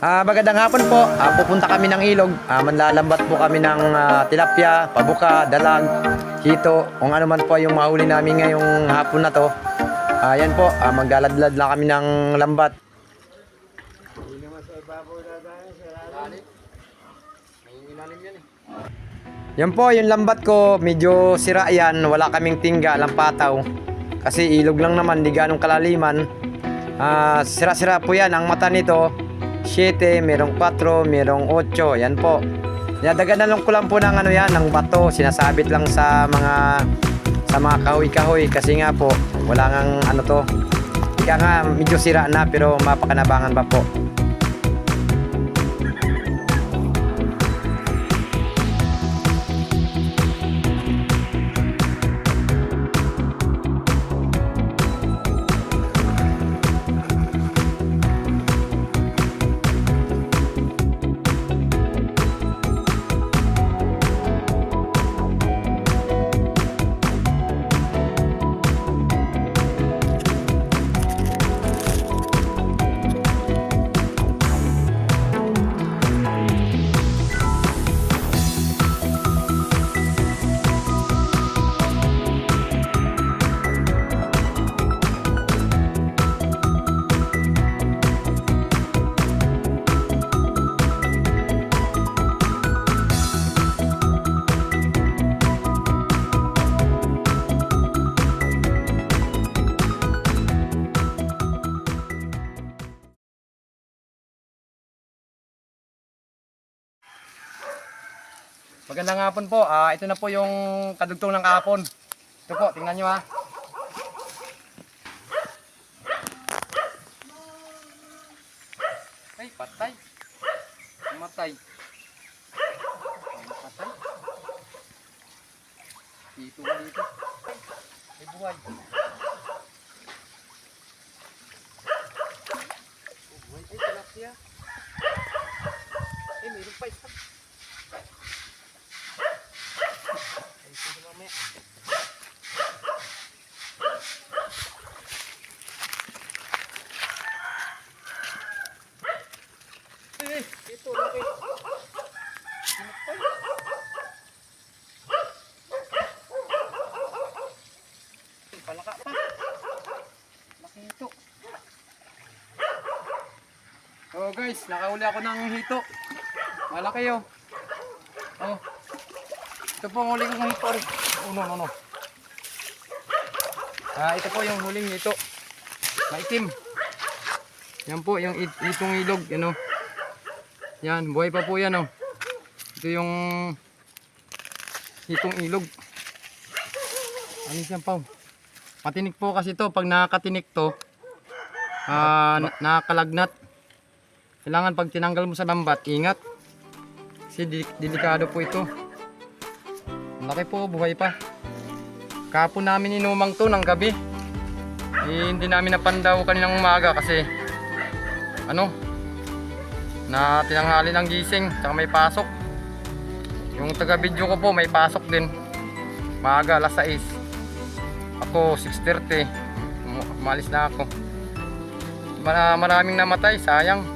Ah, magandang hapon po. Ah, pupunta kami ng ilog. Ah, manlalambat po kami ng ah, tilapia, pabuka, dalag, hito, kung ano man po yung mahuli namin ngayong hapon na to. Ah, yan po, ah, magdaladlad lang kami ng lambat. Yan po, yung lambat ko, medyo sira yan. Wala kaming tingga, lampataw. Kasi ilog lang naman, di ganong kalaliman. Ah, sira-sira po yan. Ang mata nito, 7, merong 4, merong 8. Yan po. Nadaganan ko lang po ng ano yan, ng bato. Sinasabit lang sa mga sa mga kahoy-kahoy kasi nga po, wala ngang ano to. Ika nga, medyo sira na pero mapakanabangan pa po. Magandang hapon po. Ah, ito na po yung kadugtong ng kahapon. Ito po, tingnan nyo ha. Ay, patay. Matay. Matay. Dito dito? Ay, buhay. Oh, buhay. Ay, tilapia. Ay, mayroon pa isa. Ay, sige mamaya. Eh, ito, laki. Palaka pa. Laki. Oh guys, nakauli ako ng hito. Malaki oh. Oh. Ito po ang huling kong hito rin. Oh, no, no, no. Ah, ito po yung huling hito. Maitim. Yan po, yung it itong ilog, ano. Yan, buhay pa po yan, oh. Ito yung hitong ilog. Ano siya pa? Matinik po kasi to. Pag nakakatinik to, ah, na- nakakalagnat. Kailangan pag tinanggal mo sa lambat, ingat. Kasi delikado po ito. Laki po, buhay pa. Kapo namin inumang to ng gabi. Eh, hindi namin napandaw kaninang umaga kasi ano na tinanghali ng gising tsaka may pasok. Yung taga video ko po may pasok din. Maaga alas 6. Ako 6.30. Um- Umalis na ako. Mara- Maraming namatay, sayang.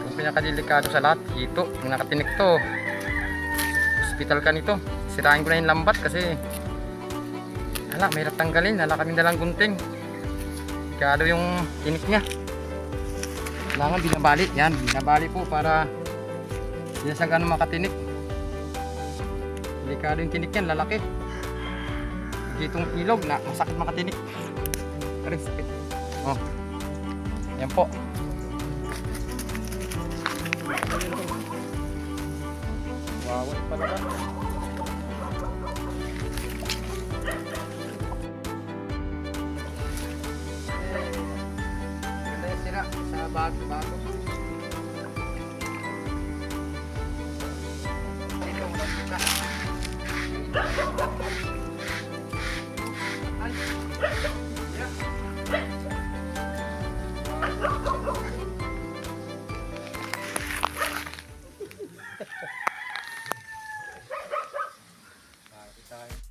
Yung pinakadelikado sa lahat, ito, yung nakatinik to. Hospital ka nito. Sirain ko na yung lambat kasi hala, mahirap tanggalin. Hala kami dalang gunting. Delikado yung tinik niya. Kailangan binabali. Yan, binabali po para hindi siya ganun makatinik. Delikado yung tinik yan, lalaki. Ditong ilog na masakit makatinik. Aray, sakit. Oh. Yan po. Wawan pala ba? Bago bago. Kita. Ay. Yeah.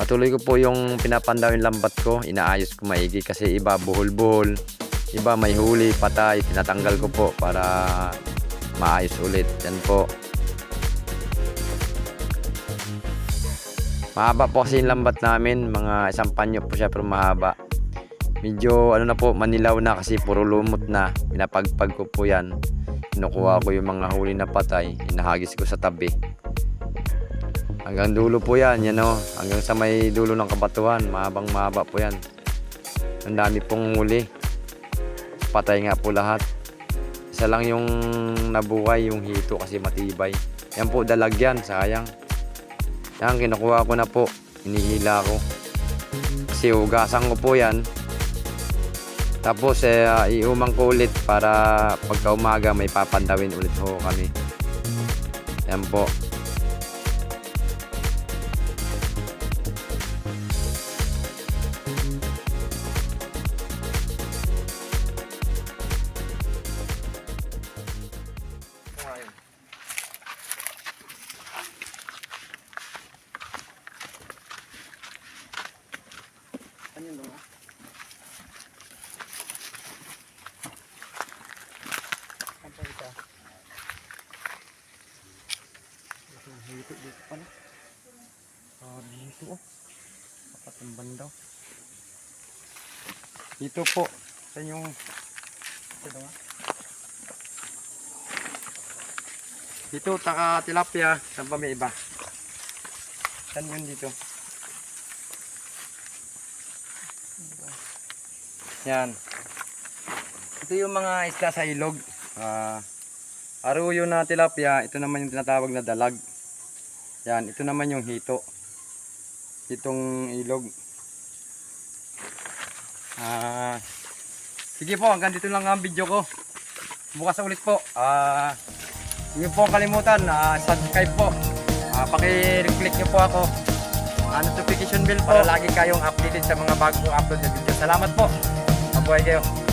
Patuloy ko po yung pinapandaw yung lambat ko, inaayos ko maigi kasi iba buhol-buhol, iba may huli, patay, tinatanggal ko po para maayos ulit. Yan po. Mahaba po kasi yung lambat namin, mga isang panyo po siya pero mahaba. Medyo ano na po, manilaw na kasi puro lumot na. Pinapagpag ko po yan. Kinukuha ko yung mga huli na patay, inahagis ko sa tabi. Hanggang dulo po yan, yan o. Hanggang sa may dulo ng kabatuhan, mahabang mahaba po yan. Ang dami pong huli. Patay nga po lahat. Isa lang yung nabuhay, yung hito kasi matibay. Yan po, dalag yan, sayang. Yan, kinukuha ko na po. Inihila ko. Kasi hugasan ko po yan. Tapos eh, ah, iumang ko ulit para pagka umaga may papandawin ulit ho kami. Yan po. Dito, dito pala. Ah, dito oh. Kapatumban daw. Dito po. Sa yung... Ito nga. Dito, tilapia. Saan pa may dito? Yan. Ito yung mga isla sa ilog. Ah, aruyo na tilapia. Ito naman yung tinatawag na dalag. Yan, ito naman yung hito. Itong ilog. Ah, sige po, hanggang dito lang ang video ko. Bukas ulit po. Ah, hindi po kalimutan, ah, subscribe po. Ah, paki-click niyo po ako. Ah, notification bell po. Para lagi kayong updated sa mga bagong upload na video. Salamat po. I Jao.